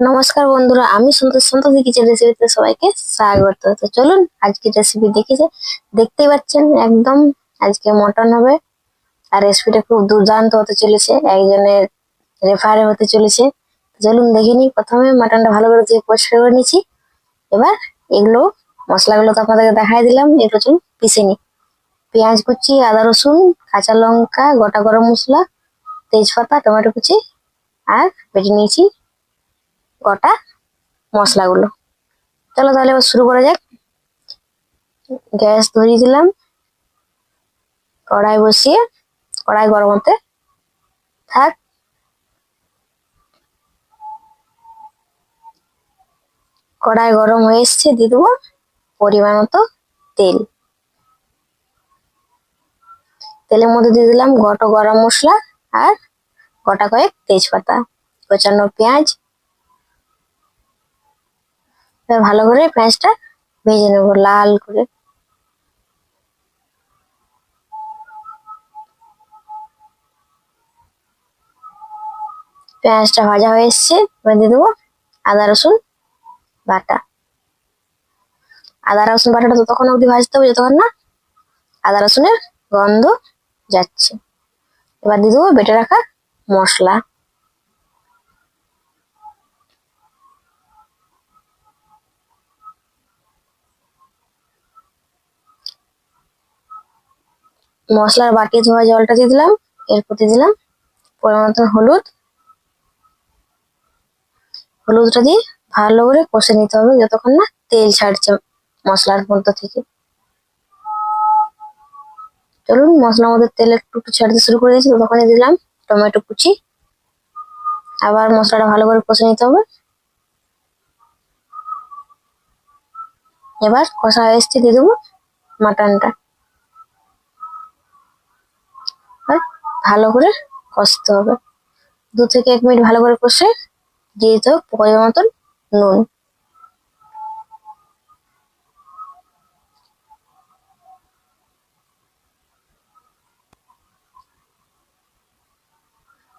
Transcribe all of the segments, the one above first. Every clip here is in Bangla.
নমস্কার বন্ধুরা, আমি সন্তোষ, সন্তোষী কিচেন রেসিপিতে সবাইকে স্বাগত। তো চলুন আজকে রেসিপি দেখেছে দেখতেই পাচ্ছেন, একদম আজকে মটন হবে। আর রেসিপিটা খুব দুর্দান্ত হতে চলেছে, একজনের রেফারে হতে চলেছে। চলুন দেখে নিই, প্রথমে মাটনটা ভালো করে দিয়ে পরিষ্কার করে নিচ্ছি। এবার এগুলো, মশলাগুলো তো আপনাদেরকে দেখাই দিলাম, এগুলো চলুন পিষে নিই। পেঁয়াজ কুচি, আদা রসুন, কাঁচা লঙ্কা, গোটা গরম মশলা, তেজপাতা, টমেটো কুচি, আর বেটে নিয়েছি গোটা মশলাগুলো। চলো তাহলে এবার শুরু করা যাক। গ্যাস ধরিয়ে দিলাম। কড়াই বসিয়ে, কড়াই গরম হতে থাক। কড়াই গরম হয়ে এসছে, দিয়ে দেবো পরিমাণ মতো তেল। তেলের মধ্যে দিয়ে দিলাম গোটা গরম মশলা আর গোটা কয়েক তেজপাতা। কোচানো পেঁয়াজ এবার ভালো করে পেঁয়াজটা ভেজে নেব, লাল করে। পেঁয়াজটা ভাজা হয়ে এসছে, এবার দিয়ে দেবো আদা, রসুন, বাটা। আদা, রসুন, বাটাটা ততক্ষণ অবধি ভাজতে হবে, যতক্ষণ না আদা, রসুনের গন্ধ যাচ্ছে। এবার দিয়ে দেবো বেটে রাখা মশলা। মশলার বাটি ধোয়া জলটা দিয়ে দিলাম, এরপর দিয়ে দিলাম পরিমাণ হলুদ। হলুদটা দিয়ে ভালো করে কষে নিতে হবে যতক্ষণ না তেল ছাড়ছে মশলার মধ্যে থেকে। চলুন, মশলার মধ্যে তেল একটু একটু ছাড়তে শুরু করে দিয়েছি ততক্ষণই দিলাম টমেটো কুচি। আবার মশলাটা ভালো করে কষে নিতে হবে। এবার কষা এসছে, দিয়ে দেবো মাটনটা আর ভালো করে কষতে হবে। দু থেকে এক মিনিট ভালো করে কষে দিয়ে দিতে হবে পরিমাণ মতন নুন।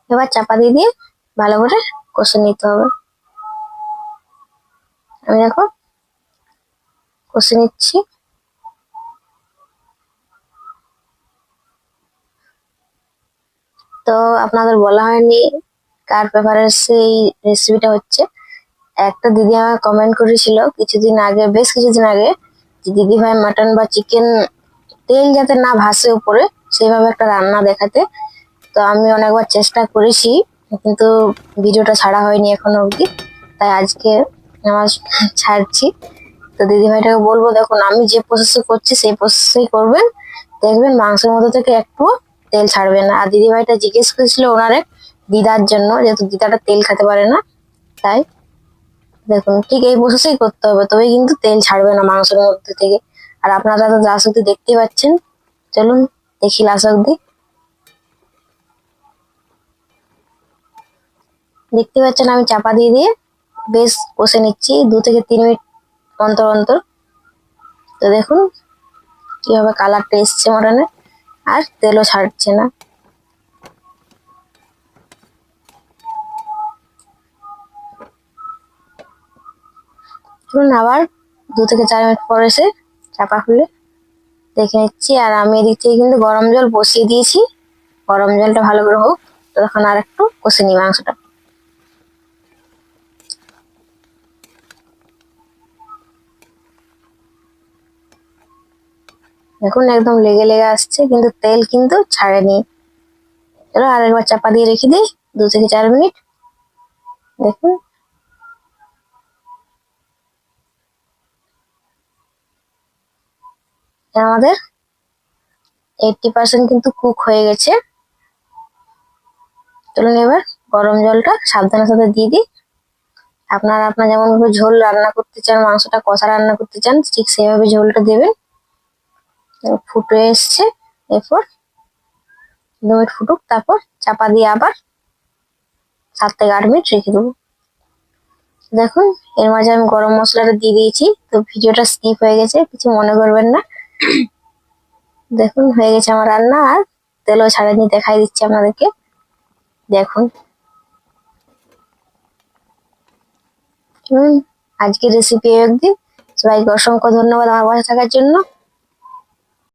এবার চাপা দিয়ে দিয়ে ভালো করে কষে নিতে হবে। আমি দেখো, কষে নিচ্ছি। তো আপনাদের বলা হয়নি কার প্রেফারেন্স সেই রেসিপিটা হচ্ছে। একটা দিদি আমাকে কমেন্ট করেছিল কিছুদিন আগে, বেশ কিছুদিন আগে দিদি ভাই মাটন বা চিকেন তেল যাতে না ভাসে উপরে, সেইভাবে একটা রান্না দেখাতে। তো আমি অনেকবার চেষ্টা করেছি, কিন্তু ভিডিওটা ছাড়া হয়নি এখনও অবধি। তাই আজকে আমার ছাড়ছি। তো দিদি ভাইটাকে বলব, দেখুন, আমি যে প্রসেসে করছি, সেই প্রসেসেই করবেন। দেখবেন মাংসের মধ্যে থেকে একটু তেল ছাড়বে না। আর দিদি ভাইটা জিজ্ঞেস করেছিল ওনারে দিদার জন্য, যেহেতু দিদাটা তেল খেতে পারে না, তাই দেখুন, ঠিক এই প্রসেসেই করতে হবে তবে কিন্তু তেল ছাড়বে না মাংসের মধ্যে থেকে। আর আপনারা তো লাস্ট অব্দি দেখতে পাচ্ছেন, চলুন দেখি লাস্ট অব্দি দেখতে পাচ্ছেন আমি চাপা দিয়ে দিয়ে বেশ কষে নিচ্ছি, দু থেকে তিন মিনিট অন্তর অন্তর। তো দেখুন, কীভাবে কালারটা এসছে মটনের আর তেলও ছাড়ছে না। আবার দু থেকে চার মিনিট পরে এসে চাপা খুলে দেখে নিচ্ছি। আর আমি এদিক থেকে কিন্তু গরম জল বসিয়ে দিয়েছি। গরম জলটা ভালো করে হোক তখন আর একটু কষে নিই মাংসটা। দেখুন একদম লেগে লেগে আসছে, কিন্তু তেল কিন্তু ছাড়েনি। চলো আরেকবার চাপা দিয়ে রেখে দিই, দু থেকে চার মিনিট। দেখুন। আমাদের এইটটি পার্সেন্ট কিন্তু কুক হয়ে গেছে। চলুন এবার, গরম জলটা সাবধানের সাথে দিয়ে দিই। আপনারা, আপনার যেমন ঝোল রান্না করতে চান, মাংসটা কষা রান্না করতে চান, ঠিক সেইভাবে ঝোলটা দেবেন। ফুটে এসছে, এরপর দু মিনিট ফুটুক, তারপর চাপা দিয়ে আবার সাত থেকে আট মিনিট রেখে দেবো। দেখুন, এর মাঝে আমি গরম মশলাটা দিয়ে দিয়েছি, তো ভিডিওটা স্কিপ হয়ে গেছে, কিছু মনে করবেন না। দেখুন, হয়ে গেছে আমার রান্না, আর তেলও ছাড়েনি, দেখাই দিচ্ছি আপনাদেরকে। দেখুন। হুম, আজকের রেসিপি একদিন সবাইকে অসংখ্য ধন্যবাদ আমার পাশে থাকার জন্য।